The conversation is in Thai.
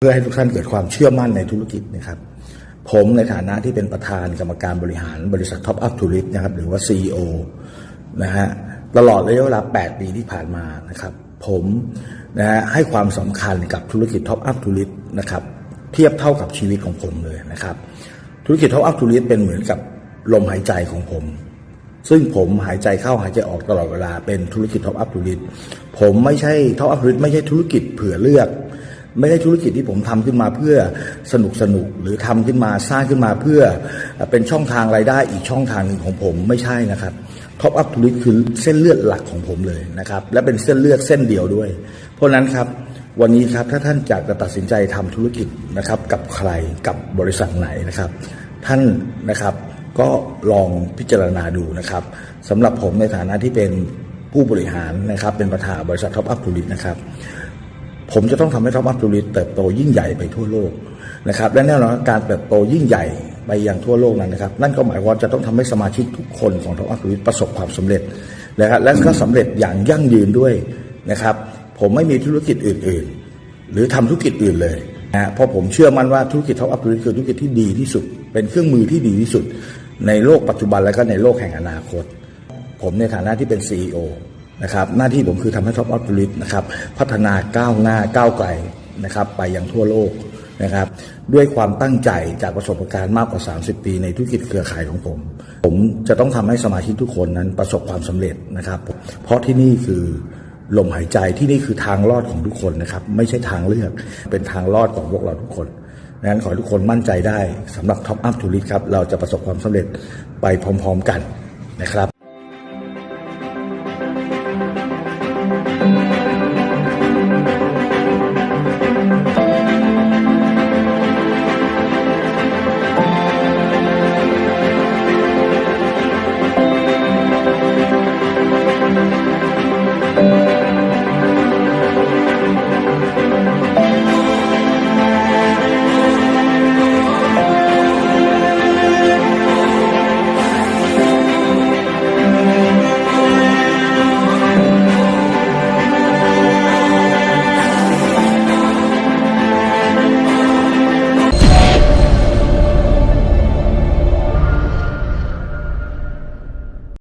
เพื่อให้ทุกท่านเกิดความเชื่อมั่นในธุรกิจนะครับ ผมในฐานะที่เป็นประธานกรรมการบริหารบริษัทท็อปอัพทูริสนะครับหรือว่า CEO นะฮะตลอดระยะเวลา 8 ปีที่ผ่านมานะครับ ผมนะฮะให้ความสำคัญกับธุรกิจท็อปอัพทูริสนะครับเทียบเท่ากับชีวิตของผมเลยนะครับ ธุรกิจท็อปอัพทูริสเป็นเหมือนกับลมหายใจของผม ซึ่งผมหายใจเข้าหายใจออกตลอดเวลาเป็นธุรกิจท็อปอัพทูริสผมไม่ใช่ท็อปอัพทูริสไม่ใช่ธุรกิจเผื่อเลือก ไม่ใช่ธุรกิจที่ผมทำขึ้นมาเพื่อสนุกสนุกหรือทำขึ้นมาสร้างขึ้นมาเพื่อเป็นช่องทางรายได้อีกช่องทางหนึ่งของผมไม่ใช่นะครับท็อปอัพทูริสคือเส้นเลือดหลักของผมเลยนะครับและเป็นเส้นเลือดเส้นเดียวด้วย เพราะนั้นครับวันนี้ครับถ้าท่านอยากจะตัดสินใจทำธุรกิจนะครับกับใครกับบริษัทไหนนะครับ ท่านนะครับก็ลองพิจารณาดูนะครับสำหรับผมในฐานะที่เป็นผู้บริหารนะครับเป็นประธานบริษัทท็อปอัพทูริสนะครับ ผมจะต้องทำให้ทอปอัพทูริสเติบโตยิ่งใหญ่ไปทั่วโลกนะครับและแน่นอนการเติบโตยิ่งใหญ่ไปอยังทั่วโลกนั้นนะครับ นั่นก็หมายความว่าจะต้องทำให้สมาชิกทุกคนของทอปอัพทูริสประสบความสำเร็จนะครับและก็สำเร็จอย่างยั่งยืนด้วยนะครับ ผมไม่มีธุรกิจอื่น ๆ หรือทำธุรกิจอื่นเลยนะเพราะผมเชื่อมั่นว่าธุรกิจท็อปอัพทูริสคือธุรกิจที่ดีที่สุด เป็นเครื่องมือที่ดีที่สุด ในโลกปัจจุบันและก็ในโลกแห่งอนาคต ผมในฐานะที่เป็น CEO นะครับหน้าที่ผมคือทำให้ Top Up t o u r i s t นะครับพัฒนาก้าวหน้าก้าวไกลนะครับไปยังทั่วโลกนะครับด้วยความตั้งใจจากประสบการณ์มากกว่า 30 ปีในธุรกิจเครือข่ายของผม ผมจะต้องทำให้สมาชิกทุกคนนั้นประสบความสำเร็จนะครับ เพราะที่นี่คือลมหายใจที่นี่คือทางรอดของทุกคนนะครับ ไม่ใช่ทางเลือกเป็นทางรอดของพวกเราทุกคนดังนั้นขอทุกคนมั่นใจได้สำหรับ Top Up t o u r i s t ครับเราจะประสบความสำเร็จไปพร้อม ๆ กันนะครับ